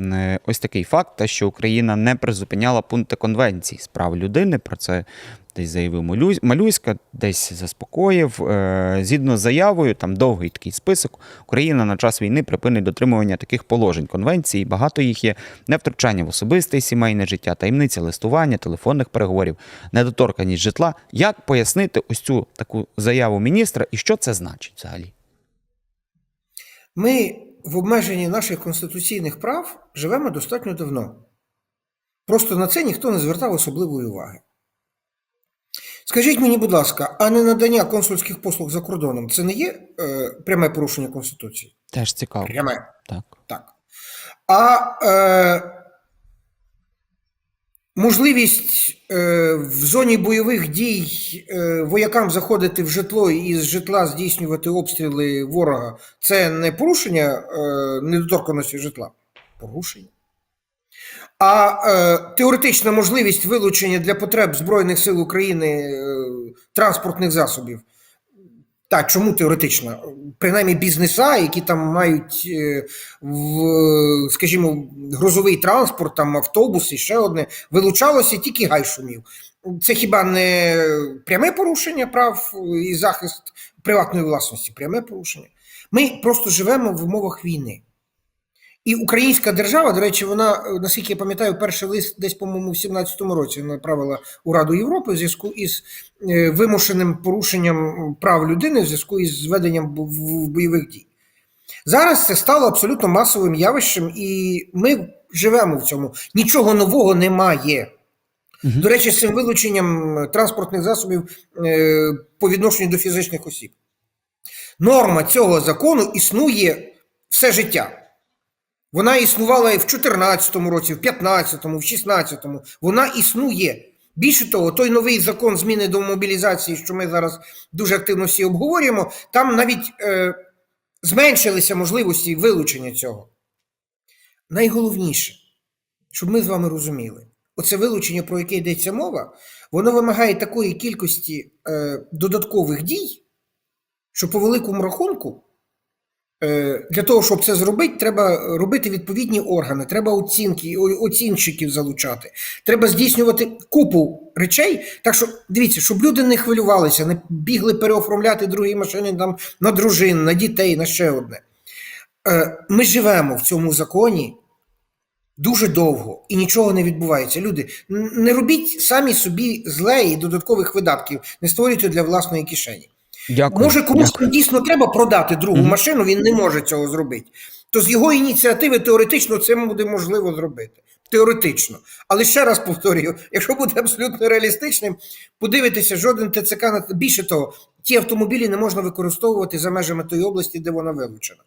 е, ось такий факт, те, що Україна не призупиняла пункти конвенції з прав людини. Про це десь заявив Малюсь- Малюська, десь заспокоїв. Е, Згідно з заявою, там довгий такий список. Україна на час війни припинить дотримування таких положень конвенції. Багато їх є невтручання в особисте сімейне життя, таємниця листування, телефонних переговорів, недоторканість житла. Як пояснити ось цю таку заяву міністра і що це значить взагалі? Ми в обмеженні наших конституційних прав живемо достатньо давно. Просто на це ніхто не звертав особливої уваги. Скажіть мені, будь ласка, а не надання консульських послуг за кордоном це не є е, пряме порушення Конституції? Теж цікаво. Пряме. Так. Так. А е, можливість е, в зоні бойових дій е, воякам заходити в житло і з житла здійснювати обстріли ворога це не порушення е, недоторканості житла? Порушення. А теоретична можливість вилучення для потреб Збройних сил України транспортних засобів. Так, чому теоретично? Принаймні бізнеса, які там мають, е, в, скажімо, грузовий транспорт, там автобус і ще одне, вилучалося тільки гай шумів. Це хіба не пряме порушення прав і захист приватної власності? Пряме порушення. Ми просто живемо в умовах війни. І українська держава, до речі, вона, е, наскільки я пам'ятаю, перший лист десь, по-моєму, в 17-му році направила у Раду Європи в зв'язку із е, вимушеним порушенням прав людини в зв'язку із зведенням бойових дій. Зараз це стало абсолютно масовим явищем, і ми живемо в цьому. Нічого нового немає. До речі, з цим вилученням транспортних засобів е, по відношенню до фізичних осіб. Норма цього закону існує все життя. Вона існувала і в 2014 році, в 2015, в 2016. Вона існує. Більше того, той новий закон зміни до мобілізації, що ми зараз дуже активно всі обговорюємо, там навіть е, зменшилися можливості вилучення цього. Найголовніше, щоб ми з вами розуміли, оце вилучення, про яке йдеться мова, воно вимагає такої кількості е, додаткових дій, що по великому рахунку Для того, щоб це зробити, треба робити відповідні органи, треба оцінки, оцінщиків залучати, треба здійснювати купу речей. Так що дивіться, щоб люди не хвилювалися, не бігли переоформляти другі машини там, на дружин, на дітей, на ще одне. Е, Ми живемо в цьому законі дуже довго і нічого не відбувається. Люди, не робіть самі собі зле і додаткових видатків, не створюйте для власної кишені. Дякую. Може, комусь Дякую. дійсно треба продати другу Мгм. машину, він не може цього зробити. То з його ініціативи теоретично це буде можливо зробити. Теоретично. Але ще раз повторюю: якщо буде абсолютно реалістичним, подивитися, жоден ТЦК на більше того, ті автомобілі не можна використовувати за межами тої області, де вона вилучена.